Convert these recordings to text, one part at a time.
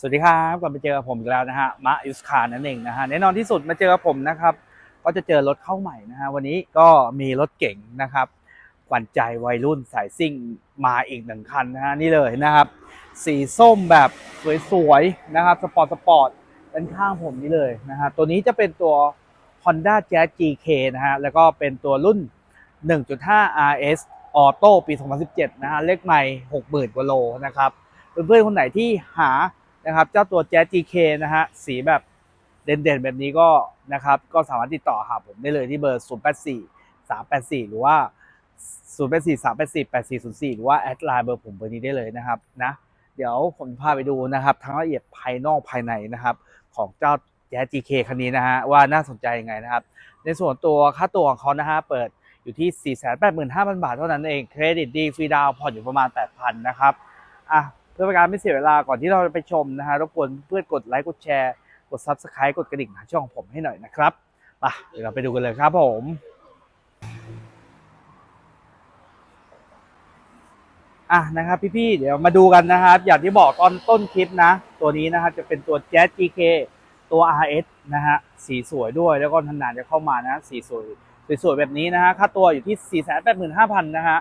สวัสดีครับกลับมาเจอกับผมอีกแล้วนะฮะมะยุสคานั่นเองนะฮะแน่นอนที่สุดมาเจอกับผมนะครับ ก็จะเจอรถเข้าใหม่นะฮะวันนี้ก็มีรถเก๋งนะครับขวัญใจวัยรุ่นสายซิ่งมาอีกหนึ่งคันนะฮะนี่เลยนะครับ สีส้มแบบสวยๆนะครับสปอร์ตสปอร์ตด้านข้างผมนี่เลยนะฮะตัวนี้จะเป็นตัว Honda Jazz GK นะฮะแล้วก็เป็นตัวรุ่น 1.5 RS Auto ปี 2017 นะฮะเลขใหม่ 60,000กว่าโลนะครับเพื่อนๆคนไหนที่หา นะครับ เจ้าตัว Jazz GK นะฮะสีแบบเด่นๆ แบบนี้ก็นะครับก็สามารถติดต่อหาผมได้เลยที่เบอร์ 084 384 หรือว่า 084 384 8404 หรือว่าแอดไลน์เบอร์ผมเบอร์นี้ได้เลยนะครับนะเดี๋ยวผมพาไปดูนะครับ ทั้งละเอียดภายนอกภายในนะครับ ของเจ้า Jazz GK คันนี้นะฮะว่าน่าสนใจยังไงนะครับ ในส่วนตัวค่าตัวของเขานะฮะเปิดอยู่ที่ 485,000 บาทเท่านั้นเองเครดิตดีฟรีดาวน์ผ่อนอยู่ประมาณ 8,000 นะครับอะ เพื่อเป็นการไม่เสียเวลาก่อนที่เราจะไปชมนะฮะรบกวนเพื่อนกดไลค์กดแชร์กด Subscribe กดกระดิ่งหาช่องผมให้หน่อยนะครับมาเดี๋ยวเราไปดูกันเลยครับผมอะนะครับพี่ๆเดี๋ยวมาดูกันนะครับ อย่างที่บอกตอนต้นคลิปนะ ตัวนี้นะครับจะเป็นตัว Jazz GK ตัว RS นะฮะสีสวยด้วยแล้วก็นานๆจะเข้ามานะ สีสวยสวยๆแบบนี้นะฮะค่าตัวอยู่ที่ 485,000นะฮะ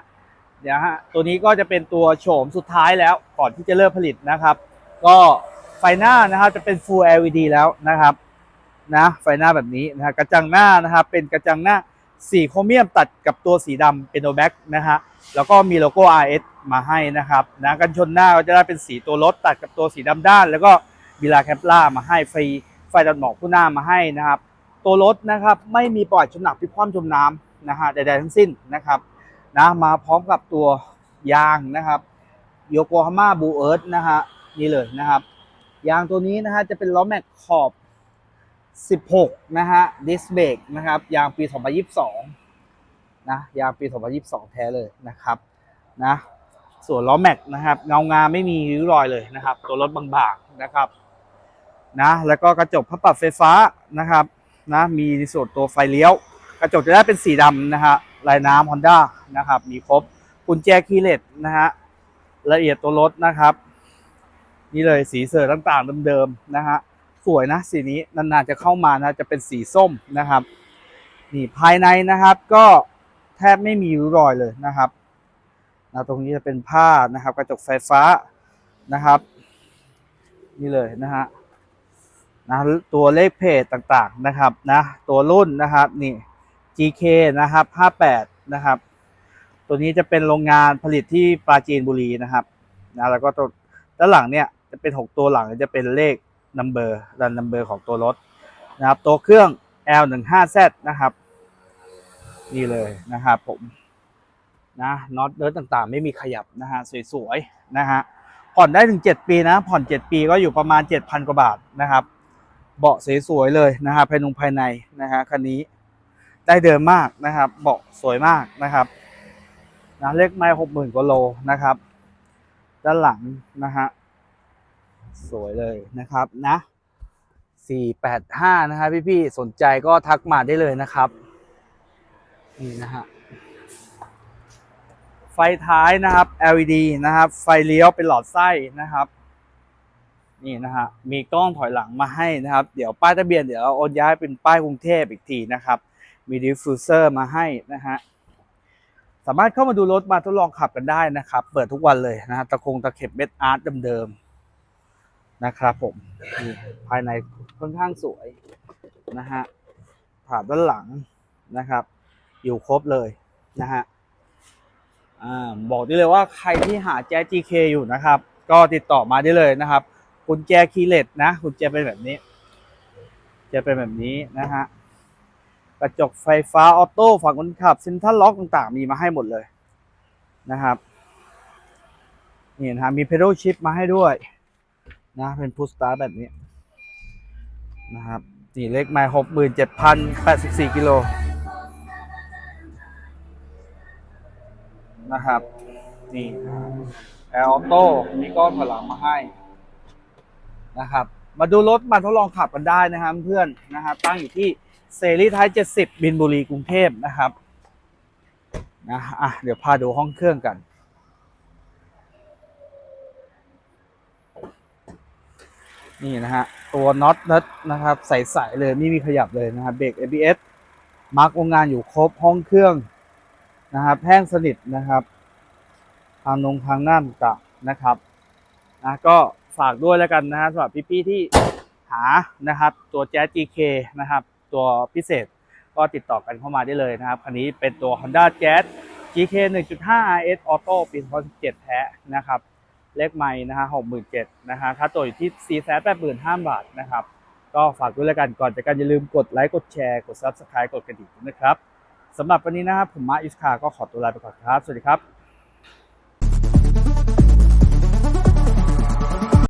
เดี๋ยวฮะตัวนี้ก็จะเป็นตัวโฉมสุดท้ายแล้วก่อนที่จะเริ่มผลิตนะครับ ก็ไฟหน้านะครับจะเป็น Full LED แล้วนะครับนะไฟหน้าแบบนี้นะฮะกระจังหน้านะครับเป็นกระจังหน้าสีโครเมียมตัดกับตัวสีดำเป็นโนแบ็กนะฮะแล้วก็มีโลโก้ RS มาให้นะครับนะกันชนหน้าก็จะได้เป็นสีตัวรถตัดกับตัวสีดำด้าน แล้วก็บิลาแคปล่ามาให้ไฟไฟดันหมอกผู้หน้ามาให้นะครับ ตัวรถนะครับไม่มีปล่อยชนหนักพิคว่ำจมน้ำนะฮะใดๆทั้งสิ้นนะครับ นะมาพร้อมกับตัวยางนะครับโยโกฮาม่าบูเอิร์ธนะฮะนี่เลยนะครับ ยางตัวนี้นะฮะจะเป็นล้อแม็กขอบ 16 นะฮะดิสเบรกนะครับยางปี 2022 นะยางปี 2022 แท้เลยนะครับนะส่วนล้อแม็กนะครับเงางาไม่มีริ้วรอยเลยนะครับ ตัวรถบางๆนะครับนะแล้วก็กระจกพับปรับไฟฟ้านะครับนะมีในส่วนตัวไฟเลี้ยว กระจกจะได้เป็นสีดำนะฮะ ลายน้ำ Honda นะครับ มีครบกุญแจคีย์เลสนะฮะละเอียดตัวรถนะครับ นี่เลยสีเสือต่างๆเดิมๆนะฮะสวยนะสีนี้นานๆจะเข้ามานะจะเป็นสีส้มนะครับ นี่ภายในนะครับก็แทบไม่มีริ้วรอยเลยนะครับนะตรงนี้จะเป็นผ้านะครับ กระจกไฟฟ้านะครับ นี่เลยนะฮะนะตัวเลขเพจต่างๆนะครับนะตัวรุ่นนะครับนี่ GK นะครับ 58 นะครับ ตัวนี้จะเป็นโรงงานผลิตที่ปราจีนบุรีนะครับนะแล้วก็ตัวด้านหลังเนี่ยจะเป็น 6 ตัวหลังจะเป็นเลขนัมเบอร์รันนัมเบอร์ของตัวรถนะครับ ตัวเครื่อง L15Z นะครับ นี่เลยนะครับผมนะน็อตเดิร์ต่างๆ ไม่มีขยับนะฮะสวยๆนะฮะผ่อนได้ถึง 7 ปีนะ ผ่อน 7 ปีก็อยู่ประมาณ 7,000 กว่าบาทนะครับ เบาะสวยๆเลยนะฮะภายในภายในนะฮะคันนี้ ได้เดิมมากนะครับเบาะสวยมากนะครับนะเลขไม้หกหมื่นกว่าโลนะครับ ด้านหลังนะฮะสวยเลยนะครับนะ485นะครับพี่ๆสนใจก็ทักมาได้เลยนะครับนี่นะฮะไฟท้ายนะครับ LED นะครับ ไฟเลี้ยวเป็นหลอดไส้นะครับ นี่นะฮะมีกล้องถอยหลังมาให้นะครับ เดี๋ยวป้ายทะเบียนเดี๋ยวเราโอนย้ายเป็นป้ายกรุงเทพอีกทีนะครับ มีดิฟฟิวเซอร์มาให้นะฮะสามารถเข้ามาดูรถมาทดลองขับกันได้นะครับ เปิดทุกวันเลยนะฮะตะคงตะเข็บเม็ดอาร์ตเดิมๆนะครับผมภายในค่อนข้างสวยนะฮะผ่านด้านหลังนะครับ อยู่ครบเลยนะฮะอบอกได้เลยว่าใครที่หาแจ๊ GK อยู่นะครับ ก็ติดต่อมาได้เลยนะครับกุญแจคีย์เลสนะกุญแจเป็นแบบนี้ จะเป็นแบบนี้นะฮะ กระจกไฟฟ้าออโต้ฝั่งคนขับเซ็นทรัลล็อกต่างๆ มีมาให้หมดเลยนะครับนี่นะมีเพด a l ชิ f มาให้ด้วยนะเป็นพุสตาร์แบบนี้นะครับนี่เลขไมล์หกหมื่นเจ็ดพันแปดสิบสี่กิโลนะครับ นี่แอร์ออโต้มีกล้องถลังมาให้นะครับ มาดูรถมาทดลองขับกันได้นะครับเพื่อนนะครับ ตั้งอยู่ที่เซรีท้าย70 บินบุรีกรุงเทพนะครับนะอะเดี๋ยวพาดูห้องเครื่องกัน นี่นะฮะ ตัวน็อตนัดนะครับ ใสๆเลยไม่มีขยับเลยนะครับเบรก ABS มาร์กโรงงานอยู่ครบห้องเครื่องนะครับแห้งสนิทนะครับ ทางนงทางนั่นกับนะครับนะก็ ฝากด้วยแล้วกันนะฮะสำหรับพี่ๆที่หานะครับ ตัวแจ๊ GK นะครับ ตัวพิเศษก็ติดต่อกันเข้ามาได้เลยนะครับ คันนี้เป็นตัว Honda Jazz GK 1.5 RS Auto ปี2017 แท้นะครับ เลขไม่นะฮะ67,000นะฮะค่าตัวอยู่ที่ 485,000 บาทนะครับ ก็ฝากด้วยแล้วกันก่อนจากกันอย่าลืมกดไลค์ กดแชร์ กด Subscribe กดกระดิ่งนะครับสำหรับวันนี้นะครับผมมาริสคาก็ขอตัวลาไปก่อนครับ สวัสดีครับ